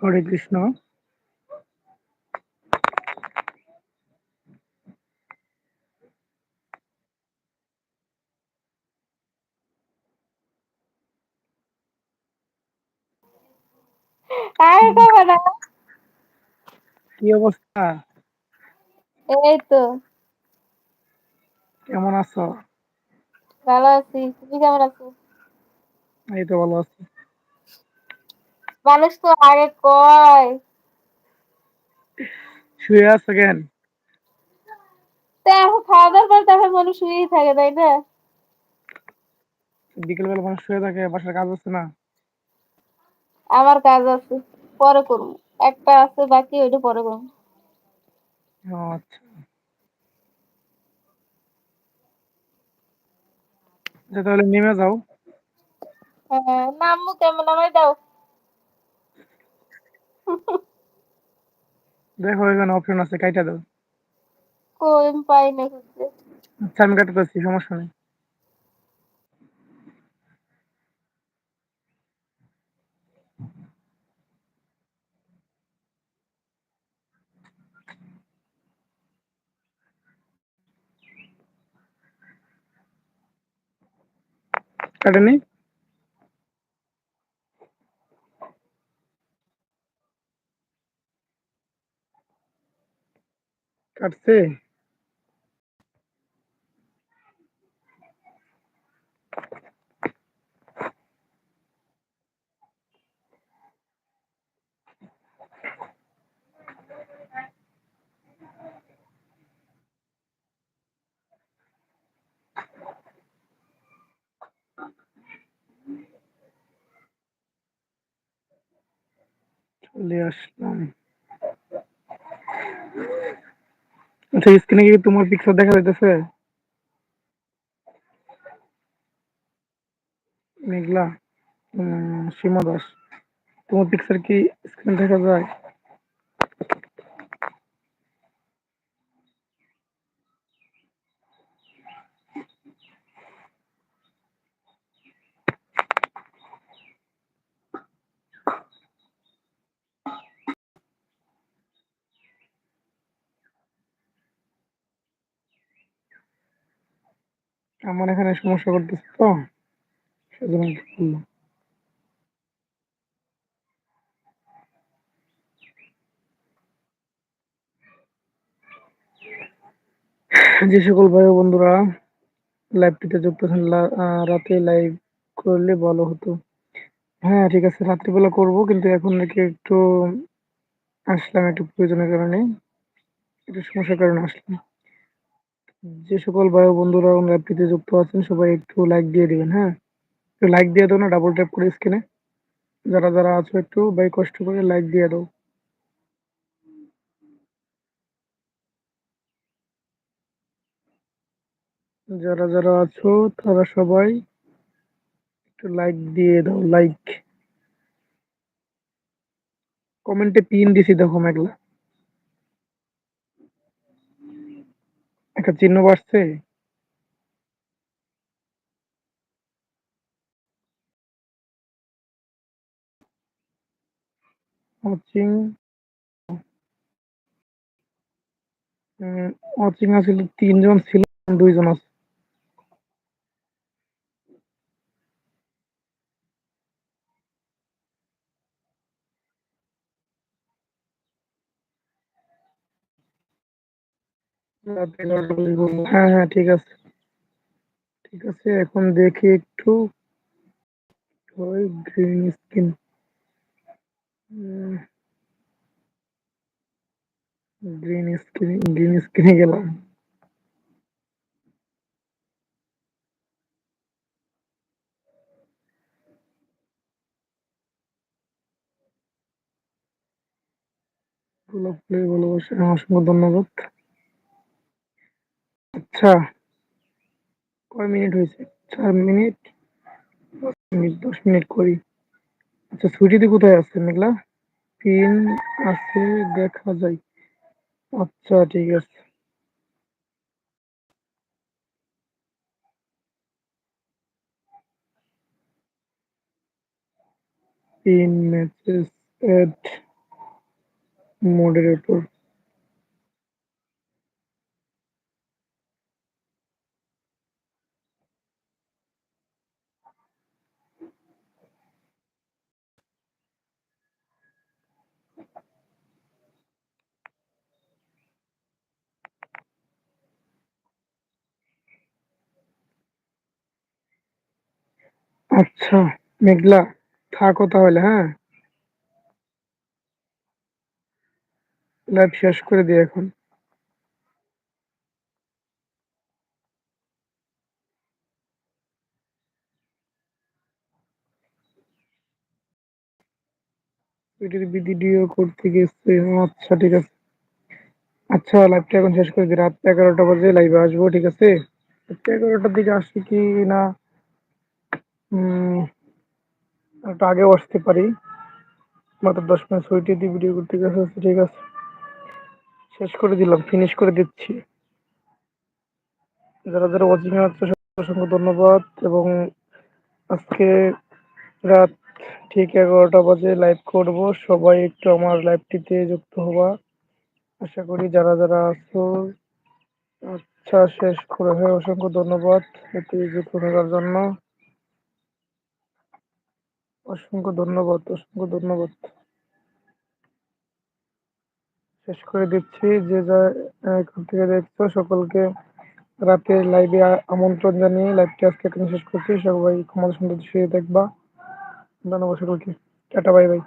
হরে কৃষ্ণ। কি অবস্থা? এই তো। কেমন আছো? ভালো আছি। তুমি কেমন আছো? এই তো ভালো আছি। মানুষ তো আগে কয় শুয়ে আছো কেন? তা এখন খাওয়া দাওয়ার পর তারপর মানুষ শুয়েই থাকে তাই না? বিকেলবেলা মানুষ শুয়ে থাকে বাসার কাজ হচ্ছে না? আমার কাজ আছে পরে করব। একটা আছে বাকি ওইটা পরে করব। আচ্ছা। আচ্ছা, তাহলে নেমে যাও। হ্যাঁ নামবো কেমন? আমায় দাও। দেখো এখানে অপশন আছে কাইটা দাও। কই আমি পাই না খুঁজতে। আচ্ছা আমি কাটাতেছি সমস্যা নেই। কাটেনি কাটছে চলে আসলাম আচ্ছা স্ক্রিনে কি তোমার পিকচার দেখা যাইতেছে? মেঘলা সীমা দাস। তোমার পিকচার কি স্ক্রিন দেখা যায়? আমার এখানে সমস্যা করতেছে তো, সেজন্য বললাম যে সকল ভাই বন্ধুরা লাইভটিতে যুক্ত আছেন রাতে লাইভ করলে ভালো হতো। হ্যাঁ ঠিক আছে, রাত্রিবেলা করব, কিন্তু এখন নাকি একটু আসলাম একটু প্রয়োজনের কারণে। একটু সমস্যার কারণে আসলাম। যে সকল ও বন্ধুরা লাইভটিতে যুক্ত আছেন, সবাই একটু লাইক দিয়ে দিবেন হ্যাঁ? একটু লাইক দিয়ে দাও না ডাবল ট্যাপ করে স্ক্রিনে যারা যারা আছো একটু ভাই কষ্ট করে লাইক দিয়ে দাও। যারা যারা আছো, তারা সবাই একটু লাইক দিয়ে দাও লাইক কমেন্টে পিন দিছি, দেখো, মেঘলা। একটা চিহ্ন বাড়ছে? ওয়াচিং ওয়াচিং আছিল তিনজন ছিল দুইজন আছে রাতে এগারোটা বাজে বলব। হ্যাঁ হ্যাঁ ঠিক আছে। ঠিক আছে, এখন দেখি একটু। ওই green skin green screen green স্ক্রিনে গেলাম। গোলাপ ফুলের ভালোবাসা, অসংখ্য ধন্যবাদ। আচ্ছা। কয় মিনিট হয়েছে? চার মিনিট? দশ মিনিট দশ মিনিট করি। আচ্ছা সুইটিদি কোথায় আছে মেঘলা? পিন আছে, দেখা যায় আচ্ছা ঠিক আছে। পিন, মেসেজ এড মডারেটর আচ্ছা মেঘলা, থাকো তাহলে হ্যাঁ? লাইভ শেষ করে দিই এখন। ভিডিও করতে গেছে আচ্ছা ঠিক আছে। আচ্ছা লাইভটা এখন শেষ করে দিই, রাত এগারোটা বাজে লাইভে আসব, ঠিক আছে? এগারোটার দিকে আসি কি না? একটু আগেও আসতে পারি। মাত্র দশ মিনিট ছয়টি দিয়ে ভিডিও করতে গেছে ঠিক আছে। শেষ করে দিলাম ফিনিশ করে দিচ্ছি। যারা যারা ওয়াচিং আছে অসংখ্য ধন্যবাদ এবং আজকে রাত ঠিক এগারোটা বাজে লাইভ করব। সবাই একটু আমার লাইভটিতে যুক্ত হবা। আশা করি যারা যারা আছো আচ্ছা শেষ করে হয় অসংখ্য ধন্যবাদ। এতে যুক্ত থাকার জন্য। অসংখ্য ধন্যবাদ অসংখ্য ধন্যবাদ। শেষ করে দিচ্ছি, যে যা এখান থেকে দেখছ, সকলকে রাতে লাইভে আমন্ত্রণ জানিয়ে লাইভটি আজকে এখানে শেষ করছি। সবাই ক্ষমতা সুন্দর, শুয়ে দেখবা ধন্যবাদ সকলকে। Tata bye bye